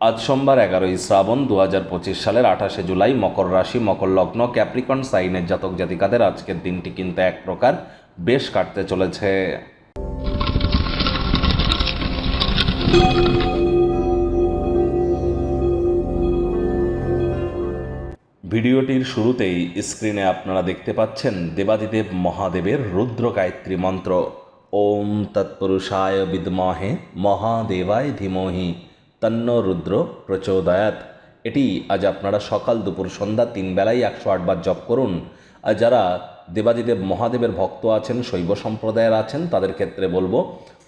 আজ সোমবার এগারোই শ্রাবণ দু হাজার পঁচিশ সালের আঠাশে জুলাই মকর রাশি, মকর লগ্ন, ক্যাপ্রিকন সাইনের জাতক জাতিকাদের আজকের দিনটি কিন্তু এক প্রকার বেশ কাটতে চলেছে। ভিডিওটির শুরুতেই স্ক্রিনে আপনারা দেখতে পাচ্ছেন দেবাদিদেব মহাদেবের রুদ্র গায়ত্রী মন্ত্র। ওম তৎপুরুষায় বিদ্মহে মহাদেবায় ধীমহি। তন্ন রুদ্র প্রচোদয়াত। এটি আজ আপনারা সকাল দুপুর সন্ধ্যা তিন বেলায় একশো আটবার জপ করুন। আর যারা দেবাদিদেব মহাদেবের ভক্ত আছেন, শৈব সম্প্রদায়ের আছেন, তাদের ক্ষেত্রে বলব,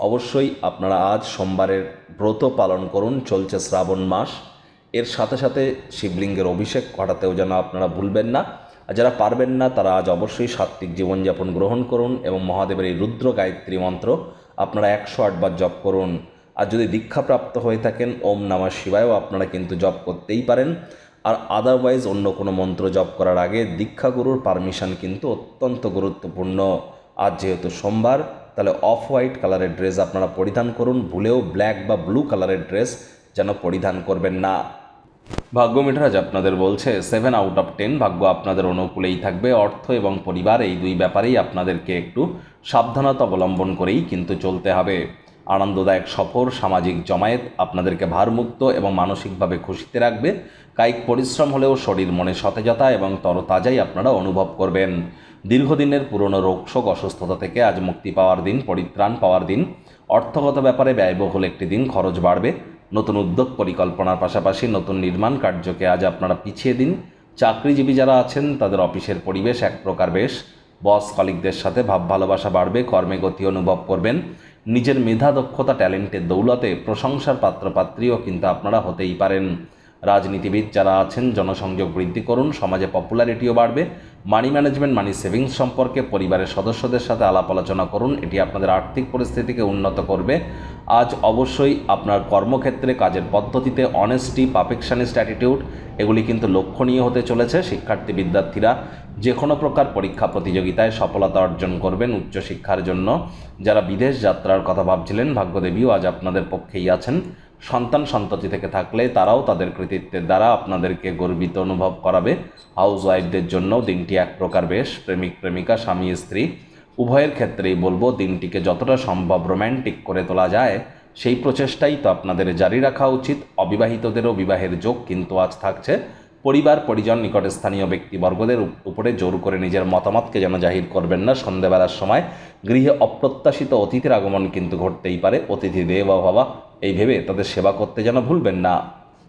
অবশ্যই আপনারা আজ সোমবারের ব্রত পালন করুন, চলছে শ্রাবণ মাস। এর সাথে সাথে শিবলিঙ্গের অভিষেক ঘটাতেও যেন আপনারা ভুলবেন না। আর যারা পারবেন না, তারা আজ অবশ্যই সাত্ত্বিক জীবনযাপন গ্রহণ করুন এবং মহাদেবের এই রুদ্র গায়ত্রী মন্ত্র আপনারা একশো আটবার জপ করুন। আর যদি দীক্ষাপ্রাপ্ত হয়ে থাকেন, ওম নামা শিবায়ও আপনারা কিন্তু জপ করতেই পারেন। আর আদারওয়াইজ অন্য কোনো মন্ত্র জপ করার আগে দীক্ষাগুরুর পারমিশন কিন্তু অত্যন্ত গুরুত্বপূর্ণ। আজ যেহেতু সোমবার, তাহলে অফ হোয়াইট কালারের ড্রেস আপনারা পরিধান করুন, ভুলেও ব্ল্যাক বা ব্লু কালারের ড্রেস যেন পরিধান করবেন না। ভাগ্য মিঠারাজ আপনাদের বলছে সেভেন আউট অফ টেন ভাগ্য আপনাদের অনুকূলেই থাকবে। অর্থ এবং পরিবার এই দুই ব্যাপারেই আপনাদেরকে একটু সাবধানতা অবলম্বন করেই কিন্তু চলতে হবে। আনন্দদায়ক সফর, সামাজিক জমায়েত আপনাদেরকে ভারমুক্ত এবং মানসিকভাবে খুশিতে রাখবে। কায়িক পরিশ্রম হলেও শরীর মনে সতেজতা এবং তরতাজাই আপনারা অনুভব করবেন। দীর্ঘদিনের পুরনো রোগশোক, অসুস্থতা থেকে আজ মুক্তি পাওয়ার দিন, পরিত্রাণ পাওয়ার দিন। অর্থগত ব্যাপারে ব্যয়বহুল একটি দিন, খরচ বাড়বে। নতুন উদ্যোগ পরিকল্পনার পাশাপাশি নতুন নির্মাণ কার্যকে আজ আপনারা পিছিয়ে দিন। চাকরিজীবী যারা আছেন, তাদের অফিসের পরিবেশ এক প্রকার বেশ। বস কলিকদের সাথে ভাব ভালোবাসা বাড়বে, কর্মে গতি অনুভব করবেন। নিজের মেধা দক্ষতা ট্যালেন্টের দৌলতে প্রশংসার পাত্রপাত্রীও কিন্তু আপনারা হতেই পারেন। রাজনীতিবিদ যারা আছেন, জনসংযোগ বৃদ্ধি করুন, সমাজে পপুলারিটিও বাড়বে মানি ম্যানেজমেন্ট মানি সেভিংস সম্পর্কে পরিবারের সদস্যদের সাথে আলাপ আলোচনা করুন, এটি আপনাদের আর্থিক পরিস্থিতিকে উন্নত করবে। আজ অবশ্যই আপনার কর্মক্ষেত্রে, কাজের পদ্ধতিতে অনেস্টি পারফেকশনিস্ট অ্যাটিটিউড এগুলি কিন্তু লক্ষণীয় হতে চলেছে। শিক্ষার্থী, বিদ্যার্থীরা যে কোনো প্রকার পরীক্ষা প্রতিযোগিতায় সফলতা অর্জন করবেন উচ্চশিক্ষার জন্য। যারা বিদেশ যাত্রার কথা ভাবছিলেন, ভাগ্যদেবীও আজ আপনাদের পক্ষেই আছেন। সন্তান সন্ততি থেকে থাকলে তারাও তাদের কৃতিত্বের দ্বারা আপনাদেরকে গর্বিত অনুভব করাবে। হাউস ওয়াইফদের জন্য দিনটি এক প্রকার বেশ প্রেমিক প্রেমিকা, স্বামী, স্ত্রী। উভয়ের ক্ষেত্রেই বলব দিনটিকে যতটা সম্ভব রোম্যান্টিক করে তোলা যায়, সেই প্রচেষ্টাই তো আপনাদের জারি রাখা উচিত। অবিবাহিতদেরও বিবাহের যোগ কিন্তু আজ থাকছে। পরিবার, পরিজন, নিকট স্থানীয় ব্যক্তিবর্গদের উপরে জোর করে নিজের মতামতকে যেন জাহির করবেন না। সন্ধেবেলার সময় গৃহে অপ্রত্যাশিত অতিথির আগমন কিন্তু ঘটতেই পারে। অতিথি দেব বাবা এই ভেবে তাদের সেবা করতে যেন ভুলবেন না।